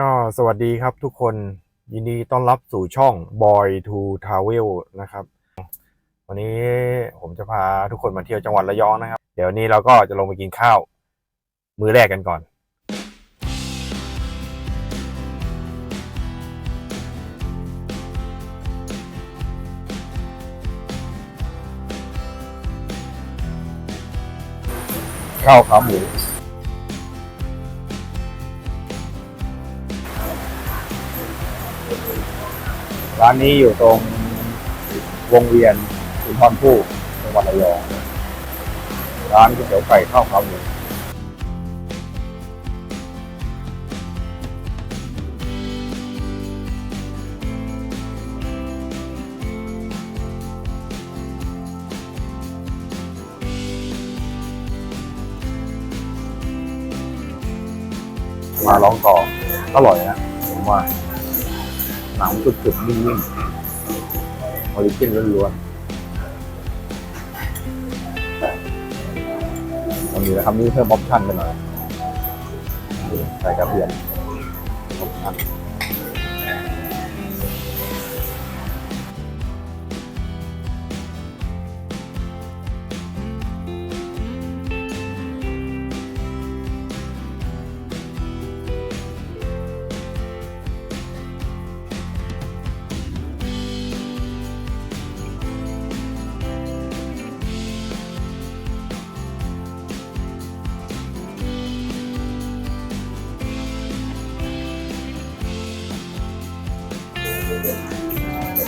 ก็สวัสดีครับทุกคนยินดีต้อนรับสู่ช่อง Boy to Travel นะครับ วันนี้ผมจะพาทุกคนมาเที่ยวจังหวัดระยองนะครับ เดี๋ยวนี้เราก็จะลงไปกินข้าว มื้อแรกกันก่อน ข้าวขาหมู ร้านนี้อยู่ตรงวงเวียนสุนทรภู่จังหวัดระยองร้านก๋วยเตี๋ยวไก่ข้าวขาหมูมาลองต่ออร่อยนะผมว่า หนังกรึบๆนิ่มๆออริจินล้วนๆวันนี้นะครับนี่เพิ่มออปชั่นไปหน่อยใส่กระเทียมออปชั่น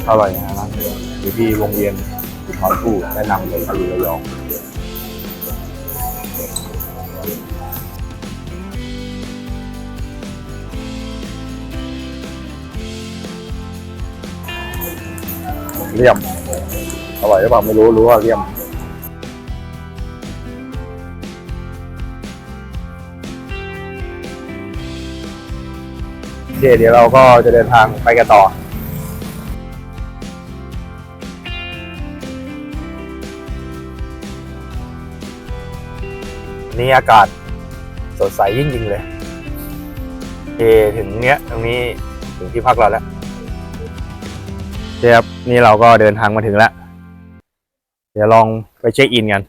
อร่อยนะร้านอยู่ที่วงเวียนสุนทรภู่แนะนำเลยถ้าอยู่ระยองเลี่ยมอร่อยหรือเปล่าไม่รู้รู้ว่าเลี่ยมโอเคเดี๋ยวเราก็จะเดินทางไปกันต่อ นี่อากาศสดใสยิ่งยิงๆเลยโอเคถึงเนี้ยตรงนี้ถึงที่พักเราแล้วเดี๋ยวครับนี่เราก็เดินทางมาถึงแล้ว เดี๋ยวลองไปเช็คอินกัน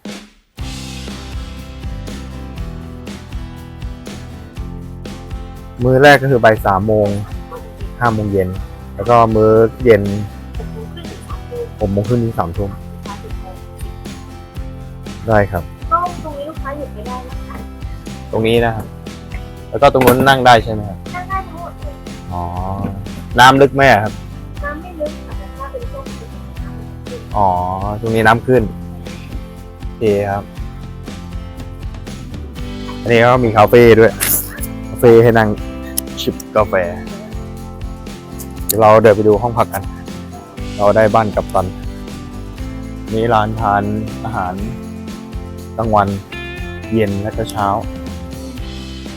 มือแรกก็คือบ่ายสามโมงห้าโมงเย็น แล้วก็มื้อเย็นหกโมงครึ่งถึงสามทุ่มได้ครับ ตรงนี้นะครับ แล้วก็ตรงนู้นนั่งได้ใช่ไหมครับ นั่งได้ทั้งหมดเลยอ๋อ น้ำลึกไหมอะครับ น้ำไม่ลึกค่ะแต่ถ้าเป็นช่วงนี้น้ำลึกอ๋อ ตรงนี้น้ำขึ้นโอเคครับ อันนี้ก็มีคาเฟ่ด้วย คาเฟ่ให้นั่งชิบกาแฟ เดี๋ยวเราเดินไปดูห้องพักกัน เราได้บ้านกับตันนี่ร้านทานอาหารกลางวัน เย็นและก็เช้า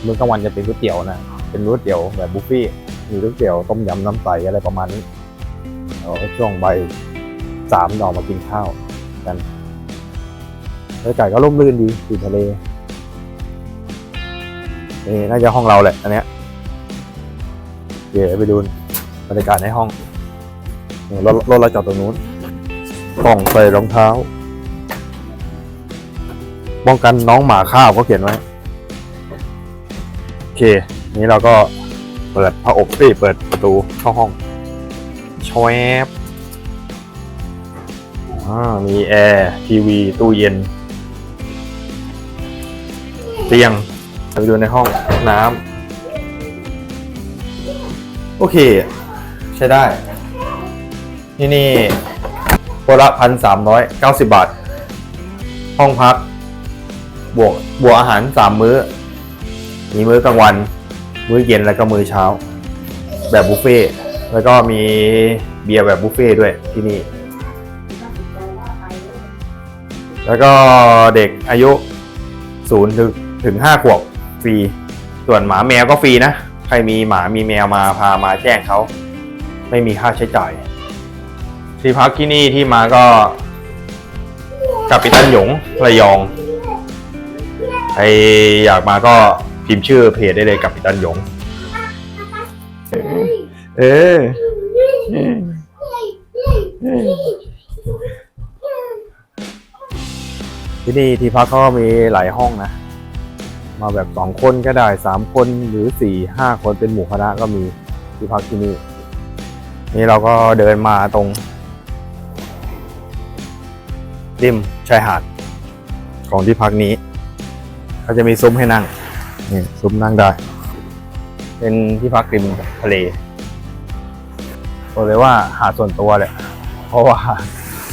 มื้อกลางวันจะเป็นก๋วยเตี๋ยวนะเป็นก๋วยเตี๋ยวแบบบุฟเฟ่มีก๋วยเตี๋ยวต้มยำน้ำใสอะไรประมาณนี้เราช่วงใบายสามเรามากินข้าวกันบรรยากาศก็ร่มรื่นดีติดทะเลนี่น่าจะห้องเราแหละอันเนี้ยเดี๋ยวไปดูบรรยากาศในห้องรถรถเราจอดตรงนู้นกล่องใส่รองเท้า ป้องกันน้องหมาข้าวก็เขียนไว้ เค นี้เราก็เปิดผ้าอบเอ้ยเปิดประตูเข้าห้องชวบมีแอร์ทีวี ตู้เย็น เตียงไปดูในห้องน้ำโอเค ใช้ได้ที่นี่คนละพันสามร้อยเก้าสิบบาท ห้องพัก บวก บวกอาหารสามมื้อ มีมื้อกลางวัน มื้อเย็นแล้วก็มื้อเช้า แบบบุฟเฟ่ต์แล้วก็มีเบียร์แบบบุฟเฟ่ต์ด้วยที่นี่ แล้วก็เด็กอายุศูนย์ถึงถึงห้าขวบฟรี ส่วนหมาแมวก็ฟรีนะ ใครมีหมามีแมวมาพามาแจ้งเขา ไม่มีค่าใช้จ่าย ที่พักที่นี่ที่มาก็กับปิตันหยงระยอง ใครอยากมาก็ พิมพ์ชื่อเพจได้เลยกับปิตันหยง เออเออเออที่นี่ที่พักเขาก็มีหลายห้องนะ มาแบบสองคนก็ได้สามคนหรือสี่ห้าคนเป็นหมู่คณะก็มีที่พักที่นี่ นี่เราก็เดินมาตรง ริมชายหาดของที่พักนี้ เขาจะมีซุ้มให้นั่ง นี่ซุ้มนั่งได้ เป็นที่พักริมทะเลบอกเลยว่าหาส่วนตัวเลยเพราะว่า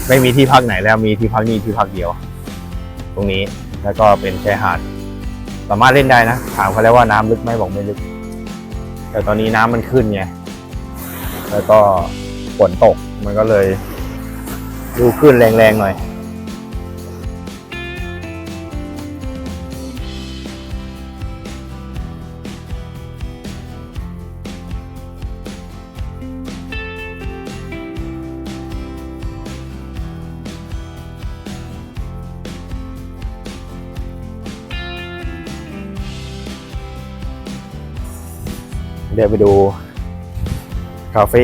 ไม่มีที่พักไหนแล้วมีที่พักนี้ที่พักเดียว ตรงนี้แล้วก็เป็นชายหาด สามารถเล่นได้นะถามเขาแล้วว่าน้ำลึกไหมบอกไม่ลึก แต่ตอนนี้น้ำมันขึ้นไงแล้วก็ฝนตกมันก็เลย ดูขึ้นแรงๆหน่อย เดี๋ยวไปดูคาเฟ่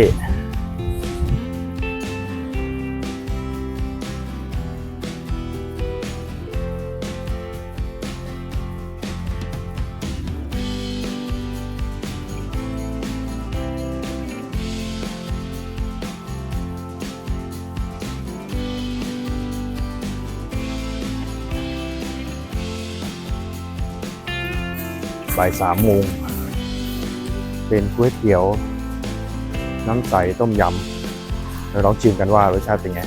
บ่ายสามโมง เป็นก๋วยเตี๋ยว น้ำใสต้มยำเราลองชิมกันว่ารสชาติเป็นไง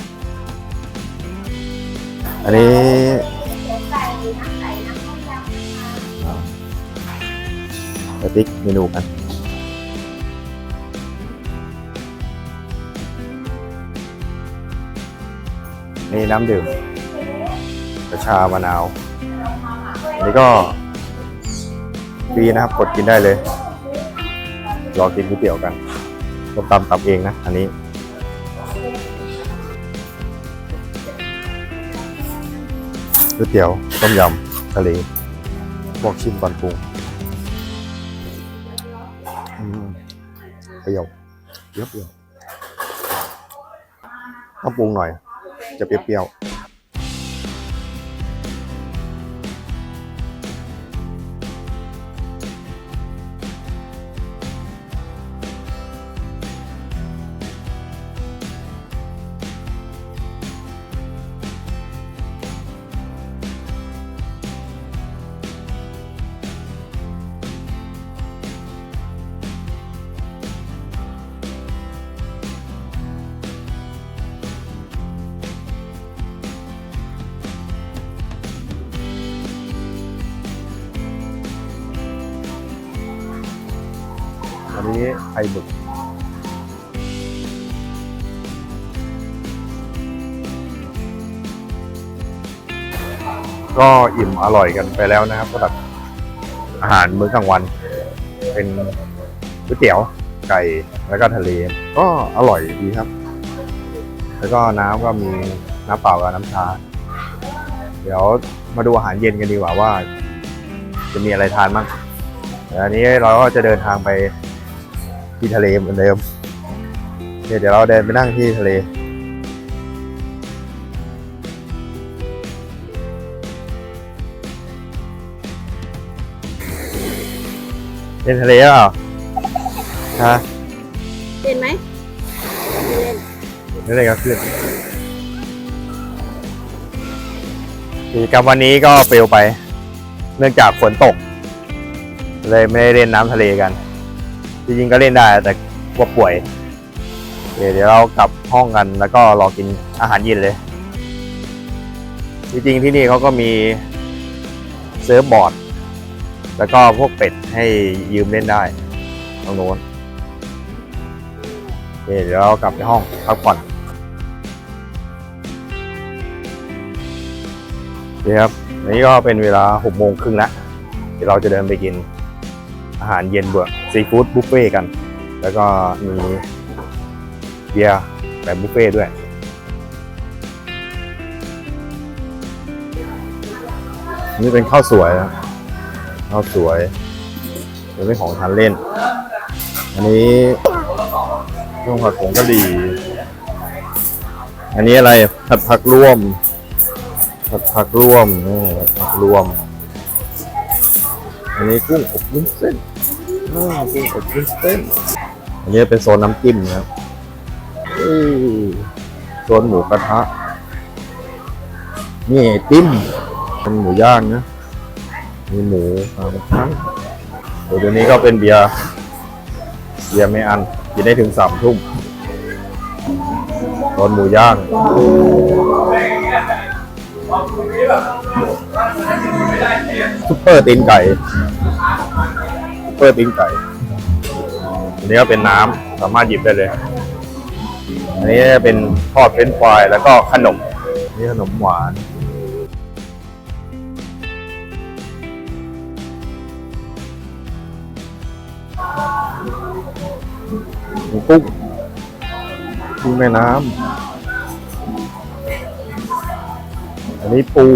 อันนี้ใส่น้ำใส่น้ำต้มยำนะคะสติ๊กเมนูกันนี่น้ำดื่มกระชามะนาว อันนี้ก็ฟรีนะครับกดกินได้เลย รอกินก๋วยเตี๋ยวกันต้มตำตับเองนะ อันนี้ก๋วยเตี๋ยวต้มยำทะเลบอกชิมก่อนปรุงเปรี้ยวเปรี้ยวเปรียวต้องปรุงหน่อย จะเปรี้ยวๆ ไข่หมึกก็อิ่มอร่อยกันไปแล้วนะครับสำหรับอาหารมื้อกลางวัน เป็นก๋วยเตี๋ยวไก่แล้วก็ทะเล ก็อร่อยดีครับ แล้วก็น้ำก็มีน้ำเปล่ากับน้ำชา เดี๋ยวมาดูอาหารเย็นกันดีกว่าว่า จะมีอะไรทานบ้างอันนี้เราก็จะเดินทางไป ที่ทะเลเหมือนเดิมเดี๋ยวเดี๋ยวเราเดินไปนั่งที่ทะเลเล่นทะเลเปล่าฮะเล่นไหมเล่นเล่นอะไรก็ขึ้นกิจกรรมวันนี้ก็เฟลไป เนื่องจากฝนตก เลยไม่ได้เล่นน้ำทะเลกัน จริงๆก็เล่นได้แต่กลัวป่วยเดี๋ยวเรากลับห้องกันแล้วก็รอกินอาหารเย็นเลย จริงๆที่นี่เขาก็มีเซิร์ฟบอร์ด แล้วก็พวกเป็ดให้ยืมเล่นได้ตรงโน้นเดี๋ยวเรากลับไปห้องพักผ่อนโอเคครับนนี้ก็เป็นเวลาหกโมงครึ่งแล้วเดี๋ยวเราจะเดินไปกิน อาหารเย็นเบื่อซีฟู้ดบุฟเฟ่กัน แล้วก็มีเบียร์แบบบุฟเฟ่ด้วยนี่เป็นข้าวสวยนะข้าวสวยเป็นของทานเล่น อันนี้ข้าวผัดผงกะหรี่ อันนี้อะไรผัดผักร่วมผัดผักร่วมนี่ผัดผักร่วม อันนี้กุ้งอบวุ้นเส้นอ่ากุ้งอบวุ้นเส้น อันนี้เป็นโซนน้ำจิ้มนะครับโซนหมูกระทะ นี่ไอติ้มเป็นหมูย่างนะ มีหมูสามชั้นเดี๋ยวนี้ก็เป็นเบียร์ เบียร์ไม่อัน กินได้ถึงสามทุ่มโซนหมูย่าง ซุปเปอร์ตีนไก่ซุปเปอร์ตีนไก่อันนี้ก็เป็นน้ำสามารถหยิบได้เลยอันนี้เป็นทอดเฟรนฟรายแล้วก็ขนมนี่ขนมหวานหมูกุ้งกุ้งแม่น้ำ อันนี้ปู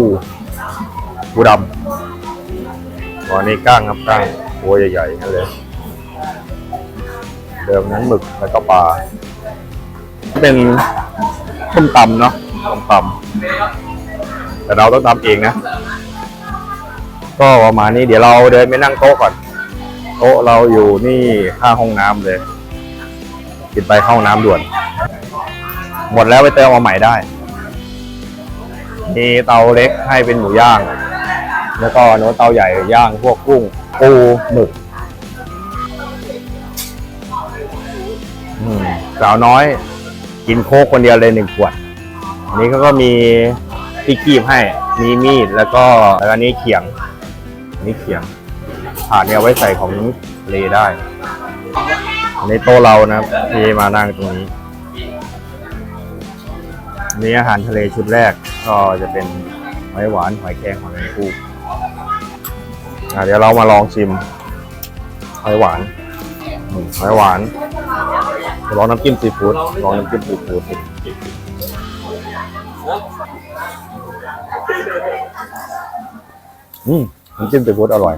ปูดำตัวนี้ก้างครับก้างตัวใหญ่ๆนั่นเลย เดิมนั้นหมึกแล้วก็ปลา เป็นต้มตำเนาะต้มตำแต่เราต้องตำเองนะ ก็ประมาณนี้เดี๋ยวเราเดินไปนั่งโต๊ะก่อน โต๊ะเราอยู่นี่ข้างห้องน้ำเลยกินไปเข้าห้องน้ำด่วน หมดแล้วไปเติมเอาใหม่ได้ มีเตาเล็กให้เป็นหมูย่าง แล้วก็โน้ตเตาใหญ่ย่างพวกกุ้งปูหมึกสาวน้อย กินโค้กคนเดียวเลยหนึ่งขวด อันนี้เขาก็มีที่กีบให้ มีมีดแล้วก็แล้วก็นี้เขียง นี่เขียงถาดเนี่ยไว้ใส่ของเลได้อันโต๊ะเรานะครับที่มานั่งตรงนี้ นี่อาหารทะเลชุดแรกก็จะเป็นหอยหวานหอยแครงหอยแมงภู่เดี๋ยวเรามาลองชิมหอยหวานหอยหวานลองน้ำจิ้มซีฟู้ดลองน้ำจิ้มซีฟู้ดอืมน้ำจิ้มซีฟู้ดอร่อย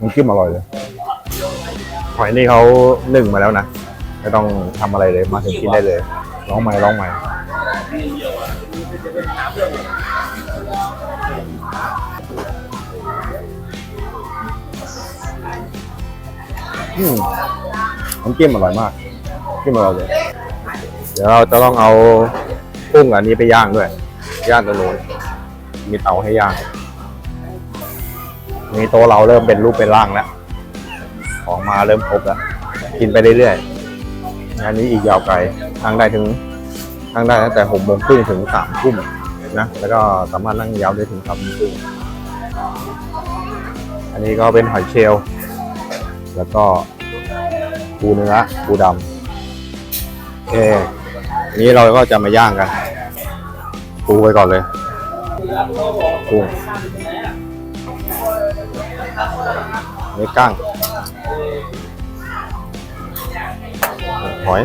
น้ำจิ้มอร่อยเลยหอยนี่เขานึ่งมาแล้วนะไม่ต้องทำอะไรเลยมาถึงกินได้เลยลองใหม่ลองใหม่ อืมน้ำจิ้มอร่อยมากจิ้มอร่อยเลย เดี๋ยวเราจะต้องเอากุ้งอันนี้ไปย่างด้วย ย่างตรงนู้นมีเตาให้ย่างนี่โตะเราเริ่มเป็นรูปเป็นร่างแล้ว ของมาเริ่มครบแล้ว กินไปเรื่อยๆงานนี้อีกยาวไกลนั่งได้ถึงนั่งได้ตั้งแต่หกโมงครึ่งถึงสามทุ่มนะ แล้วก็สามารถนั่งยาวได้ถึงสามโมงครึ่งอันนี้ก็เป็นหอยเชลล์ แล้วก็ปูเนื้อปูดำโอเคอันนี้เราก็จะมาย่างกัน ปูไปก่อนเลยปูนี่กั้งหอย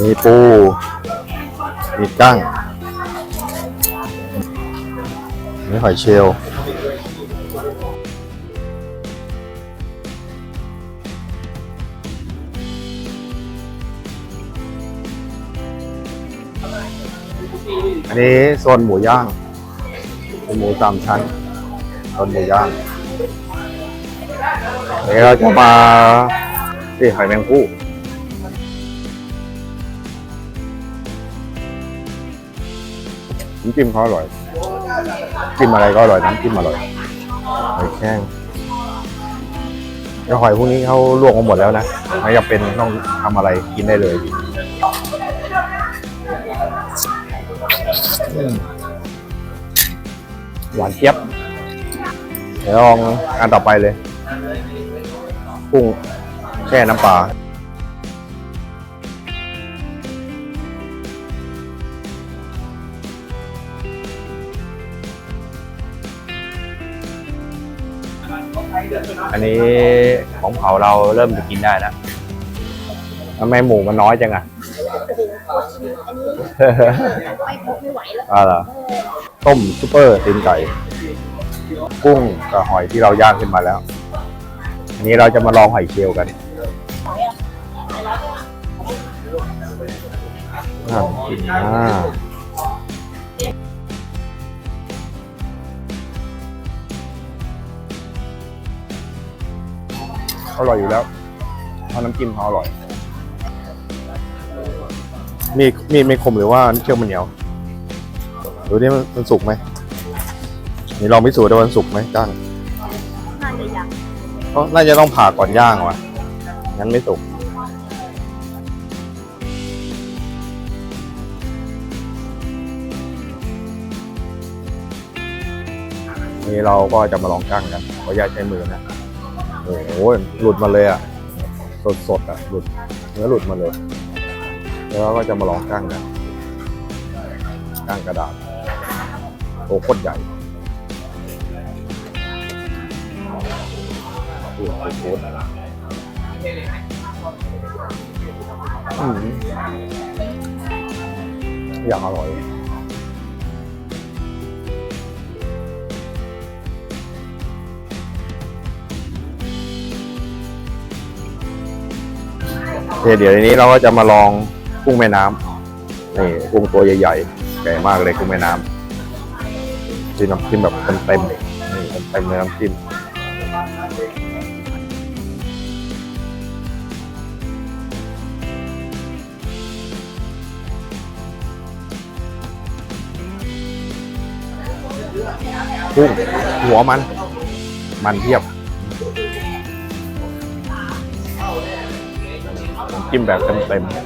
มีปู มีกั้ง มีหอยเชลล์ อันนี้โซนหมูย่างเป็นหมูสามชั้นโซนหมูย่างเดี๋ยวเราจะมาที่หอยแมงผู้น้ำจิ้มเขาอร่อยจิ้มอะไรก็อร่อยน้ำจิ้มอร่อยหอยแข้งแล้วหอยพวกนี้เขาลวกมาหมดแล้วนะไม่จำเป็นต้องทำอะไรกินได้เลย หวานเจี๊ยบ เดี๋ยวลองอันต่อไปเลยกุ้งแช่น้ำปลาอันนี้ของเผาเราเริ่มจะกินได้แล้วทำไมหมูมันน้อยจังอะ โอ้โหพอชิมอันนี้ไปพบไม่ไหวแล้วอ่าเหรอต้มซุปเปอร์ตีนไก่ กุ้งกับหอยที่เราย่างขึ้นมาแล้วนี้เราจะมาลองหอยเชลล์กันอ่าอ่าอร่อยอยู่แล้วเพราะน้ำจิ้มเขาอร่อย มีมีดไม่คมหรือว่าเชือกมันเหนียวดูนี่มันสุกไหมนี่ลองพิสูจน์ดูว่ามันสุกไหมจ้างน่าจะยังก็น่าจะต้องผ่าก่อนย่างว่ะงั้นไม่สุกนี่เราก็จะมาลองกั้งกันขออนุญาตใช้มือนะโอ้โหหลุดมาเลยอะสดสดๆอะหลุดเนื้อหลุดมาเลย แล้วก็จะมาลองกั้งกันกั้งกระดาษโตโคตรใหญ่โอ้โหโคตรอืมอย่างอร่อยโอเคเดี๋ยวนี้เราก็จะมาลอง กุ้งแม่น้ำนี่กุ้งตัวใหญ่ๆใหญ่มากเลยกุ้งแม่น้ำจิ้มน้ำจิ้มแบบเต็มๆนี่เต็มๆเลยน้ำจิ้มกุ้งหัวมัน มันเทียบน้ำจิ้มแบบเต็มๆ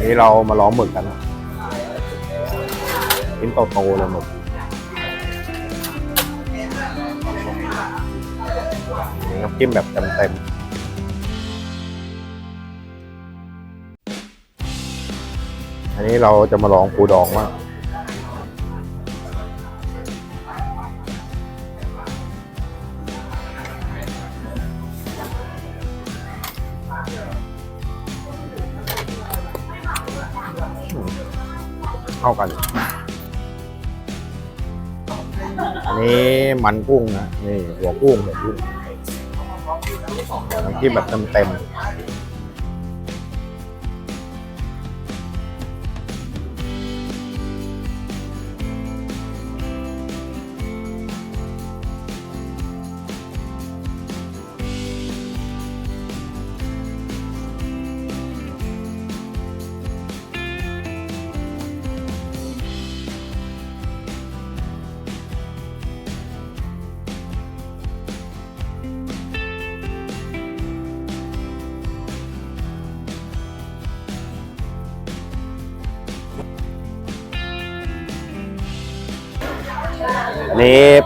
นี่เรามาล้อมหมึกกันนะกินโตๆเลยหมึกนี่น้ำจิ้มแบบเต็มๆอันนี้เราจะมาลองปูดองว่า มันกุ้งนะนี่หัวกุ้งหัวกุ้งน้ำจิ้มแบบเต็มๆ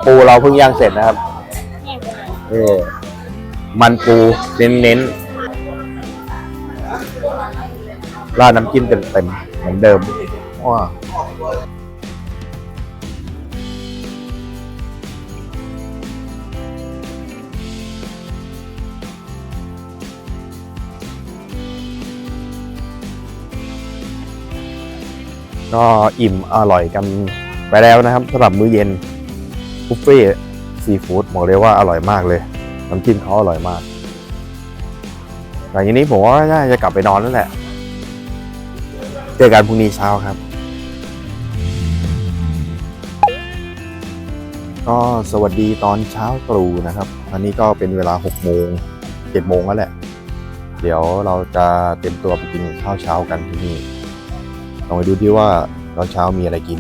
ปูเราเพิ่งย่างเสร็จนะครับนี่มันปูเน้นๆราดน้ำจิ้มเต็มๆเหมือนเดิมว้าก็อิ่มอร่อยกันไปแล้วนะครับสำหรับมื้อเย็น บุฟเฟ่ซีฟู้ดบอกเลยว่าอร่อยมากเลย น้ำจิ้มเขาอร่อยมากหลังจากนี้ผมว่าน่าจะกลับไปนอนแล้วแหละ เจอกันพรุ่งนี้เช้าครับ ก็สวัสดีตอนเช้าตรู่นะครับ อันนี้ก็เป็นเวลา6โมง7โมงแล้วแหละ เดี๋ยวเราจะเตรียมตัวไปกินข้าวเช้ากันที่นี่ลองไปดูที่ว่าตอนเช้ามีอะไรกิน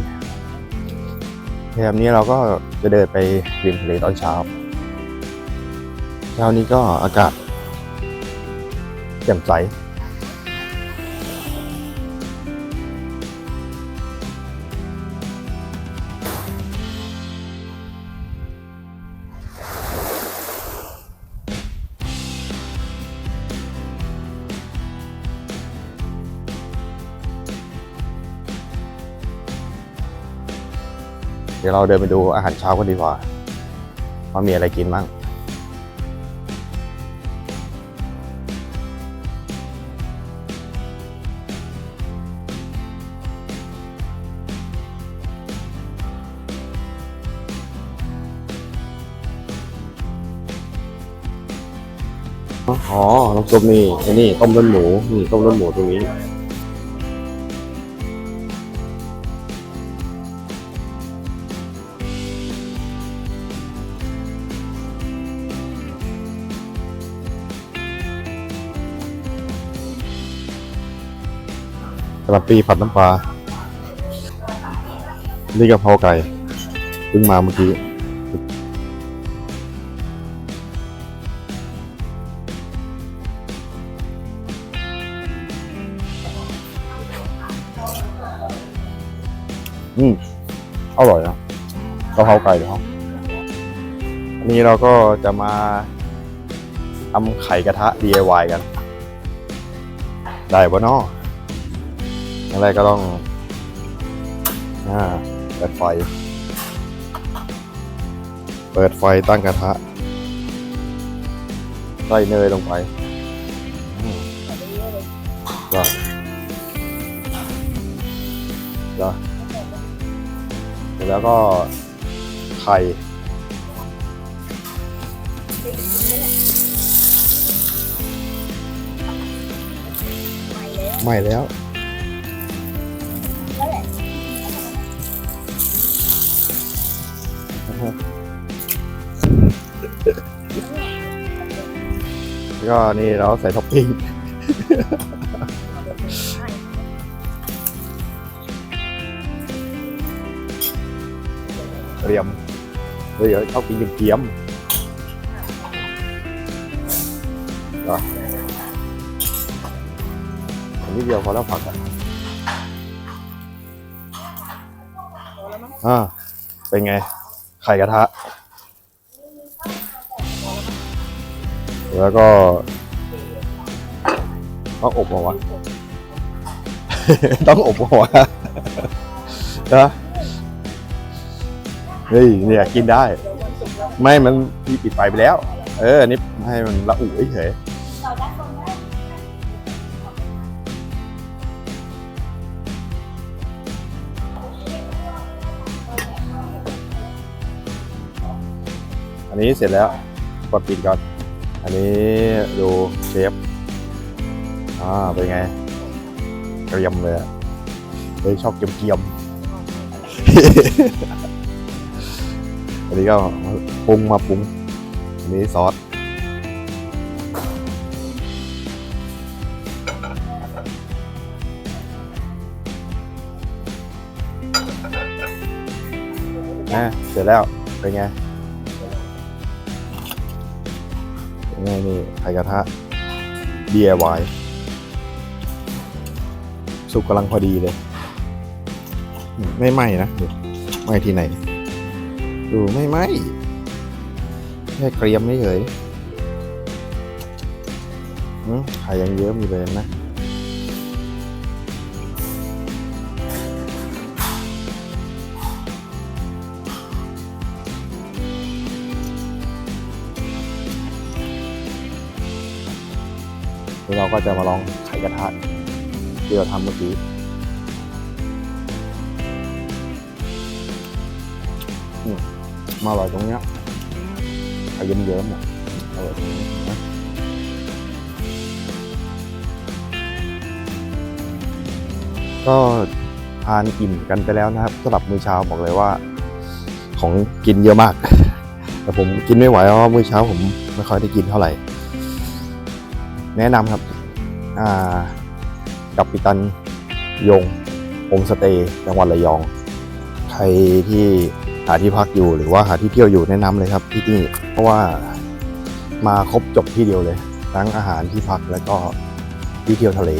แบบนี้เราก็จะเดินไปริมทะเลตอนเช้า เช้านี้ก็อากาศแจ่มใส ดี๋ยวเราเดินไปดูอาหารเช้ากันดีกว่าว่ามีอะไรกินบ้างอ๋อน้ำซุปนี่ไอ้นี่ต้มเลือดหมูนี่ต้มเลือดหมูตรงนี้ะหล่ำปีผัดน้ำปลา นี่กะเพราไก่เพิ่งมาเมื่อกี้อืมอร่อยนะกะเพราไก่เดี๋ยวครับอันนี้เราก็จะมาทำไข่กระทะ DIY กัน ได้ปะเนาะ อย่างแรกก็ต้องอ่าเปิดไฟ เปิดไฟตั้งกระทะใส่เนยลงไปอืมก็ก็เสร็จแล้วก็ไข่ไม่แล้วไหม้แล้ว ก็นี่เราใส่ท็อปปิ้งเตรียมเฮ้ยเดี๋ยวชอบกินเกี๊ยมๆอะอันนี้เดียวพอแล้วผักอะอ่าเป็นไง ไข่กระทะ แล้วก็ต้องอบเหรอวะ ต้องอบเหรอวะนะเฮ้ยเนี่ยกินได้ ไม่มันพี่ปิดไฟไปแล้ว เออนี่ให้มันละอุเฉยเราได้คนได้อันนี้เสร็จแล้วกดปิดก่อน อันนี้ดูเชฟอ่าเป็นไงเกรียมเลยอะเฮ้ยชอบเกรียมเกรียมๆอันนี้ก็ปรุงมาปรุง อันนี้ซอสอะเสร็จแล้ว เป็นไง นไงนี่ไข่กระทะ DIY สุกกำลังพอดีเลย ไม่ไหม้นะดูไหม้ที่ไหน ดูไม่ไหม้แค่เกรียมไม่เฉยไข่ยังเยอะมีเลยนะ ก็จะมาลองไขกระทะที่เราทำเมื่อกี้มาอร่อยตรงเนี้ยไข่เยิ้มๆอะอร่อยตรงนี้นะก็ทานอิ่มกันไปแล้วนะครับสำหรับมื้อเช้าบอกเลยว่า ของกินเยอะมาก แต่ผมกินไม่ไหวเพราะมื้อเช้าผมไม่ค่อยได้กินเท่าไหร่ แนะนำครับ กับปิตันยงโฮมสเตย์จังหวัดระยอง ใครที่หาที่พักอยู่หรือว่าหาที่เที่ยวอยู่แนะนำเลยครับที่นี่เพราะว่ามาครบจบที่เดียวเลยทั้งอาหารที่พักแล้วก็ที่เที่ยวทะเล